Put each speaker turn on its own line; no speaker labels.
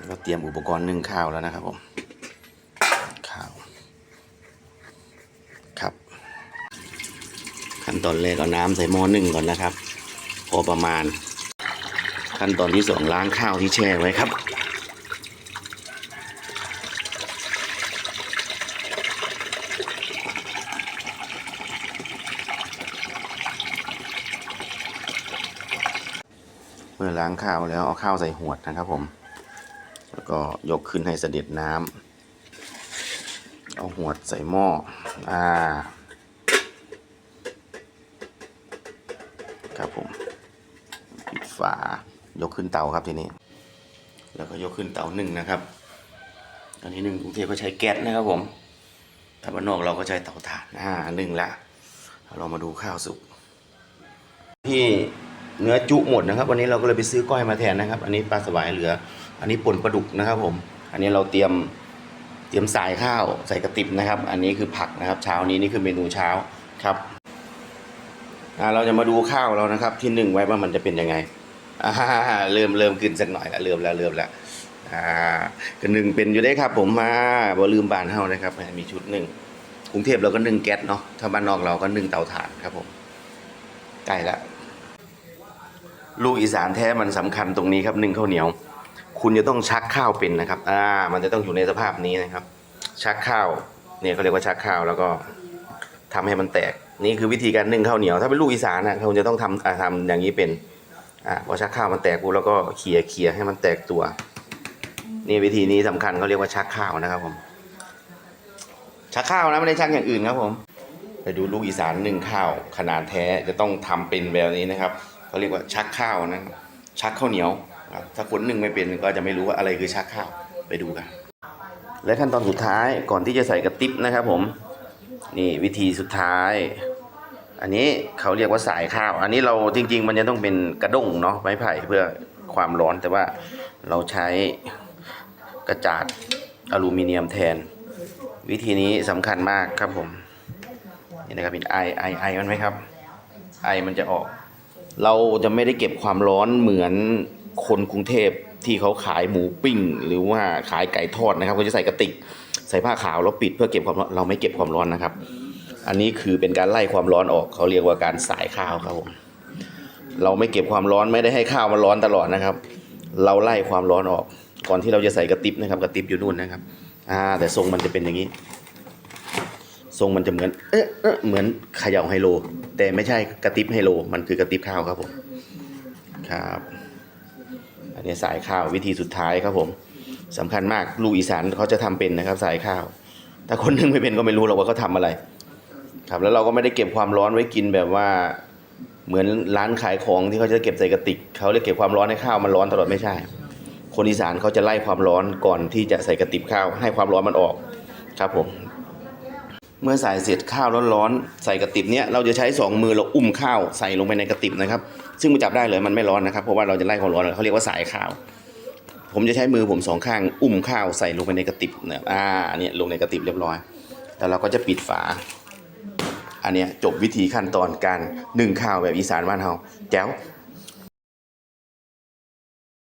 แล้วก็เตรียมอุปกรณ์นึ่งข้าวแล้วนะครับผม ข้าว ครับ ขั้นตอนแรกเอาน้ำใส่หม้อนึ่งก่อนนะครับ พอประมาณ ขั้นตอนที่สองล้างข้าวที่แช่ไว้ครับเมื่อล้างข้าวแล้วเอาข้าวใส่หวดนะครับผม แล้วก็ยกขึ้นให้เสด็จน้ำเอาหวดใส่หม้ออ่าครับผมปิดฝายกขึ้นเตาครับทีนี้ แล้วก็ยกขึ้นเตาหนึ่งนะครับอันนี้หนึ่งกรุงเทพก็ใช้แก๊สนะครับผมถ้าบ้านนอกเราก็ใช้เตาถ่านอ่าหนึ่งละเรามาดูข้าวสุกที่เนื้อจุหมดนะครับ วันนี้เราก็เลยไปซื้อก้อยมาแทนนะครับ อันนี้ปลาสวายเหลือ อันนี้ป่นปลาดุกนะครับผม อันนี้เราเตรียมเตรียมสายข้าวใส่กระติบนะครับ อันนี้คือผักนะครับ เช้านี้นี่คือเมนูเช้าครับเราจะมาดูข้าวเรานะครับ ที่หนึ่งไว้ว่ามันจะเป็นยังไงเริ่มเริ่มขึ้นสักหน่อยล้วเริ่มแล้วเริ่มแล้วอ่าก็หนึ่งเป็นอยู่ได้ครับ ผมมาบ่ลืมบานเฮานะครับ มีชุดหนึ่งกรุงเทพเราก็นึ่งแก๊สเนาะถ้าบ้านนอกเราก็นึ่งเตาถ่านครับผมใกล้ล้วลูกอีสานแท้มันสำคัญตรงนี้ครับนึ่งข้าวเหนียว คุณจะต้องชักข้าวเป็นนะครับ อ่า มันจะต้องอยู่ในสภาพนี้นะครับ ชักข้าว เนี่ยเขาเรียกว่าชักข้าวแล้วก็ทำให้มันแตก นี่คือวิธีการนึ่งข้าวเหนียว ถ้าเป็นลูกอีสานนะคุณจะต้องทำอ่าทำอย่างนี้เป็น อ่า พอชักข้าวมันแตกปุ๊บแล้วก็เขี่ยเขี่ยให้มันแตกตัว นี่วิธีนี้สำคัญเขาเรียกว่าชักข้าวนะครับผม ชักข้าวนะไม่ได้ชักอย่างอื่นครับผมไปดูลูกอีสานนึ่งข้าวขนาดแท้จะต้องทำเป็นแบบนี้นะครับเขาเรียกว่าชักข้าวนะ ชักข้าวเหนียว ถ้าคนหนึ่งไม่เป็นก็จะไม่รู้ว่าอะไรคือชักข้าวไปดูกัน และขั้นตอนสุดท้ายก่อนที่จะใส่กระติบนะครับผม นี่วิธีสุดท้าย อันนี้เขาเรียกว่าสายข้าว อันนี้เราจริง ๆ มันจะต้องเป็นกระด้งเนาะไม้ไผ่เพื่อความร้อนแต่ว่าเราใช้กระจาดอลูมิเนียมแทน วิธีนี้สำคัญมากครับผมนี่นะครับเป็นไอไอไอมันไหมครับ ไอมันจะออก เราจะไม่ได้เก็บความร้อนเหมือน คนกรุงเทพที่เขาขายหมูปิ้ง หรือว่าขายไก่ทอดนะครับเขาจะใส่กระติก ใส่ผ้าขาวแล้วปิดเพื่อเก็บความร้อนเราไม่เก็บความร้อนนะครับ อันนี้คือเป็นการไล่ความร้อนออกเขาเรียกว่าการสายข้าวครับผมเราไม่เก็บความร้อนไม่ได้ให้ข้าวมันร้อนตลอดนะครับ เราไล่ความร้อนออก ก่อนที่เราจะใส่กระติบนะครับ กระติบอยู่นู่นนะครับอ่าแต่ทรงมันจะเป็นอย่างนี้ ทรงมันจะเหมือนเอ๊ะเอ๊ะเหมือนเขย่าไฮโล แต่ไม่ใช่กระติบไฮโล มันคือกระติบข้าวครับผมครับ อันนี้สายข้าววิธีสุดท้ายครับผมสำคัญมากลูกอีสานเขาจะทำเป็นนะครับ สายข้าว ถ้าคนนึงไม่เป็นก็ไม่รู้หรอกว่าเขาทำอะไร ครับแล้วเราก็ไม่ได้เก็บความร้อนไว้กินแบบว่า เหมือนร้านขายของที่เขาจะเก็บใส่กระติกเขาเลยเก็บความร้อนให้ข้าวมันร้อนตลอดไม่ใช่ คนอีสานเขาจะไล่ความร้อนก่อนที่จะใส่กระติบข้าว ให้ความร้อนมันออกครับผม เมื่อใส่เสร็จข้าวร้อนๆใส่กระติบเนี้ยเราจะใช้สองมือเราอุ้มข้าวใส่ลงไปในกระติบนะครับ ซึ่งมันจับได้เลยมันไม่ร้อนนะครับ เพราะว่าเราจะไล่ความร้อนเขาเรียกว่าสายข้าว ผมจะใช้มือผมสองข้าง อุ้มข้าวใส่ลงไปในกระติบเนี่ยอ่าเนี่ยลงในกระติบเรียบร้อย แล้วเราก็จะปิดฝา อันเนี้ยจบวิธีขั้นตอนการนึ่งข้าวแบบอีสานบ้านเฮาแจ๋ว